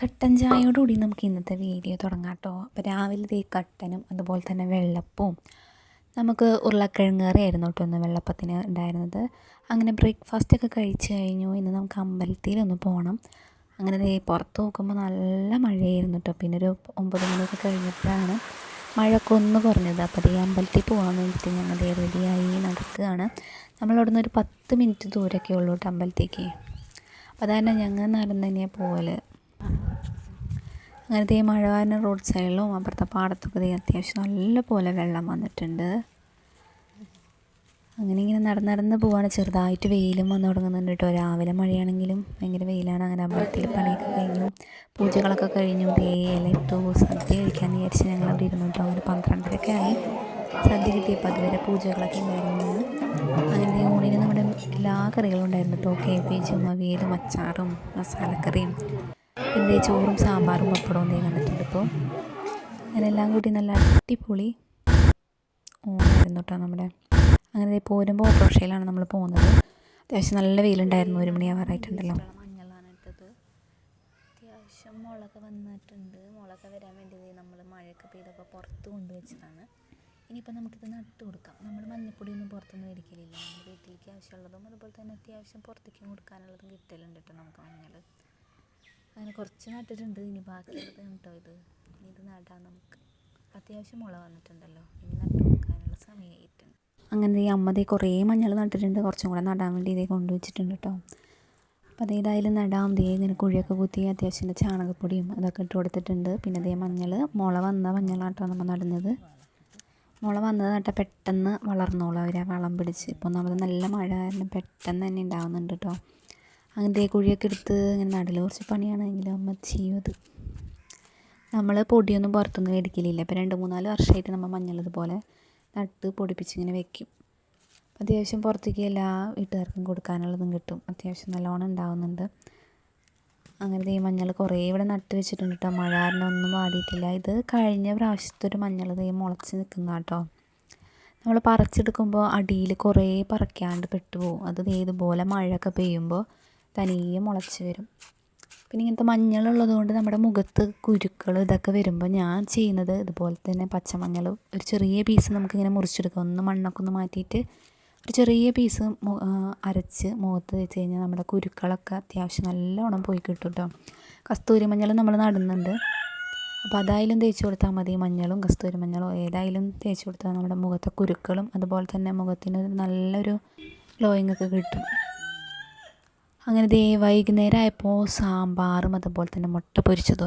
കട്ടൻ ചായയോടുകൂടി നമുക്ക് ഇന്നത്തെ വീഡിയോ തുടങ്ങാം കേട്ടോ. അപ്പോൾ രാവിലത്തെ കട്ടനും അതുപോലെ തന്നെ വെള്ളപ്പവും നമുക്ക് ഉരുളക്കിഴങ്ങ് കറിയായിരുന്നു കേട്ടോ ഇന്ന് വെള്ളപ്പത്തിന് ഉണ്ടായിരുന്നത്. അങ്ങനെ ബ്രേക്ക്ഫാസ്റ്റ് ഒക്കെ കഴിച്ച് കഴിഞ്ഞു. ഇന്ന് നമുക്ക് അമ്പലത്തിലൊന്ന് പോകണം അങ്ങനെ പുറത്ത് നോക്കുമ്പോൾ നല്ല മഴയായിരുന്നു കേട്ടോ. പിന്നെ ഒരു ഒമ്പത് മണിയൊക്കെ കഴിഞ്ഞപ്പോഴാണ് മഴയൊക്കെ ഒന്ന് കുറഞ്ഞത്. അപ്പോൾ ദേ അമ്പലത്തിൽ പോകാൻ വേണ്ടിയിട്ട് ഞങ്ങൾ റെഡിയായി നടക്കുകയാണ്. നമ്മളവിടെ നിന്ന് ഒരു പത്ത് മിനിറ്റ് ദൂരമൊക്കെ ഉള്ളൂ കേട്ടോ അമ്പലത്തേക്ക്. അപ്പോൾ അതാണ് ഞങ്ങൾ നടന്ന് തന്നെയാണ് പോകൽ അങ്ങനെ ഈ മഴ കാരണം റോഡ് സൈഡിലും അപ്പുറത്തെ പാടത്തൊക്കെ ദേ അത്യാവശ്യം നല്ലപോലെ വെള്ളം വന്നിട്ടുണ്ട്. അങ്ങനെ ഇങ്ങനെ നടന്ന് നടന്ന് പോവാണ്. ചെറുതായിട്ട് വെയിലും വന്നു തുടങ്ങുന്നുണ്ട് കേട്ടോ. രാവിലെ മഴയാണെങ്കിലും ഭയങ്കര വെയിലാണ്. അങ്ങനെ അമ്പലത്തിൽ പണിയൊക്കെ കഴിഞ്ഞു. പൂജകളൊക്കെ കഴിഞ്ഞു. ദേ ഇലയിട്ടു സദ്യ കഴിക്കാൻ വിചാരിച്ച് ഞങ്ങൾ അവിടെ ഇരുന്നു കേട്ടോ. അങ്ങനെ പന്ത്രണ്ടരൊക്കെ ആയി. സദ്യ കിട്ടിയപ്പോൾ അതുവരെ പൂജകളൊക്കെ ഉണ്ടായിരുന്നു. അങ്ങനെ ഊണിന് നമ്മുടെ എല്ലാ കറികളും ഉണ്ടായിരുന്നു കേട്ടോ. കേബേജും അവിയലും അച്ചാറും മസാലക്കറിയും. പിന്നെ ചോറും സാമ്പാറും പപ്പടവും ദേ കണ്ടിട്ടുണ്ട് ഇപ്പോൾ അങ്ങനെല്ലാം കൂടി നല്ല അടിപൊളി. ഊണായിരുന്നു കേട്ടോ നമ്മുടെ അങ്ങനെ പോരുമ്പോൾ ഓട്ടോറിക്ഷയിലാണ് നമ്മൾ പോകുന്നത്. അത്യാവശ്യം നല്ല വെയിലുണ്ടായിരുന്നു ഒരു മണിയാവാറായിട്ടുണ്ടല്ലോ. അത്യാവശ്യം മുളക് വന്നിട്ടുണ്ട്. മുളക് വരാൻ വേണ്ടി നമ്മൾ മഴയൊക്കെ പെയ്തപ്പോൾ പുറത്ത് കൊണ്ടുവച്ചതാണ് ഇനിയിപ്പോൾ നമുക്കിത് നട്ട് കൊടുക്കാം. നമ്മൾ മഞ്ഞപ്പൊടിയൊന്നും പുറത്തൊന്നും മേടിക്കലില്ല. നമ്മൾ വീട്ടിലേക്ക് ആവശ്യമുള്ളതും അതുപോലെ തന്നെ അത്യാവശ്യം പുറത്തേക്ക് കൊടുക്കാനുള്ളതും കിട്ടലുണ്ട് കേട്ടോ നമുക്ക് മഞ്ഞൾ അങ്ങനെ കുറച്ച് നട്ടിട്ടുണ്ട്. ഇനി ബാക്കിയുള്ളത് കേട്ടോ ഇത്. ഇനി ഇത് നടാം നമുക്ക്. അത്യാവശ്യം മുള വന്നിട്ടുണ്ടല്ലോ. ഇനി നട്ടു നോക്കാനുള്ള സമയമായിട്ടുണ്ട് അങ്ങനെ ഈ അമ്മ ദേ കുറേ മഞ്ഞൾ നട്ടിട്ടുണ്ട്. കുറച്ചും കൂടെ നടാൻ വേണ്ടി ഇതേ കൊണ്ടുവച്ചിട്ടുണ്ട് കേട്ടോ അപ്പോൾ അതേ ഇതായാലും നടാം. ദേ ഇങ്ങനെ കുഴിയൊക്കെ കുത്തി അത്യാവശ്യം ചാണകപ്പൊടിയും അതൊക്കെ ഇട്ട് കൊടുത്തിട്ടുണ്ട്. പിന്നെ ദേ മഞ്ഞൾ. മുള വന്ന മഞ്ഞളാട്ടോ നമ്മൾ നടുന്നത്. മുള വന്നത് നട്ടാൽ പെട്ടെന്ന് വളർന്നോളൂ അവർ വളം പിടിച്ച്. ഇപ്പോൾ നമ്മൾ നല്ല മഴ കാരണം പെട്ടെന്ന് തന്നെ ഉണ്ടാവുന്നുണ്ട് കേട്ടോ അങ്ങനത്തെ കുഴിയൊക്കെ എടുത്ത് ഇങ്ങനെ നടൽ കുറച്ച് പണിയാണെങ്കിലും അമ്മ ചെയ്യും അത്. നമ്മൾ പൊടിയൊന്നും പുറത്തൊന്നും മേടിക്കലില്ല. ഇപ്പോൾ രണ്ട് മൂന്നാൽ വർഷമായിട്ട് നമ്മൾ മഞ്ഞൾ ഇതുപോലെ നട്ട് പൊടിപ്പിച്ച് ഇങ്ങനെ വെക്കും. അത്യാവശ്യം പുറത്തേക്ക് എല്ലാ വീട്ടുകാർക്കും കൊടുക്കാനുള്ളതും കിട്ടും. അത്യാവശ്യം നല്ലോണം ഉണ്ടാവുന്നുണ്ട്. അങ്ങനെ ഈ മഞ്ഞൾ കുറേ ഇവിടെ നട്ട് വെച്ചിട്ടുണ്ട് കേട്ടോ. മഴ കാരണം ഒന്നും വാടിയിട്ടില്ല. ഇത് കഴിഞ്ഞ പ്രാവശ്യത്തെ ഒരു മഞ്ഞൾ ദേ മുളച്ച് നിൽക്കുന്ന കേട്ടോ. നമ്മൾ പറിച്ചെടുക്കുമ്പോൾ അടിയിൽ കുറേ പറിക്കാണ്ട് പെട്ടുപോകും. അത് ഇതുപോലെ മഴയൊക്കെ പെയ്യുമ്പോൾ തനിയെ മുളച്ച് വരും. പിന്നെ ഇങ്ങനത്തെ മഞ്ഞളുള്ളത് കൊണ്ട് നമ്മുടെ മുഖത്ത് കുരുക്കൾ ഇതൊക്കെ വരുമ്പോൾ ഞാൻ ചെയ്യുന്നത് ഇതുപോലെ തന്നെ പച്ചമഞ്ഞൾ ഒരു ചെറിയ പീസ് നമുക്കിങ്ങനെ മുറിച്ചെടുക്കാം. ഒന്ന് മണ്ണൊക്കെ ഒന്ന് മാറ്റിയിട്ട് ഒരു ചെറിയ പീസ് അരച്ച് മുഖത്ത് വെച്ച് കഴിഞ്ഞാൽ നമ്മുടെ കുരുക്കളൊക്കെ അത്യാവശ്യം നല്ലോണം പോയി കിട്ടും കേട്ടോ. കസ്തൂരി മഞ്ഞൾ നമ്മൾ നടുന്നുണ്ട്. അപ്പോൾ അതായാലും തേച്ച് കൊടുത്താൽ മതി. മഞ്ഞളും കസ്തൂരി മഞ്ഞളും ഏതായാലും തേച്ച് കൊടുത്താൽ നമ്മുടെ മുഖത്തെ കുരുക്കളും അതുപോലെ തന്നെ മുഖത്തിന് നല്ലൊരു ഗ്ലോയിങ് ഒക്കെ കിട്ടും. അങ്ങനെ ദേ വൈകുന്നേരം ആയപ്പോൾ സാമ്പാറും അതുപോലെ തന്നെ മുട്ട പൊരിച്ചതും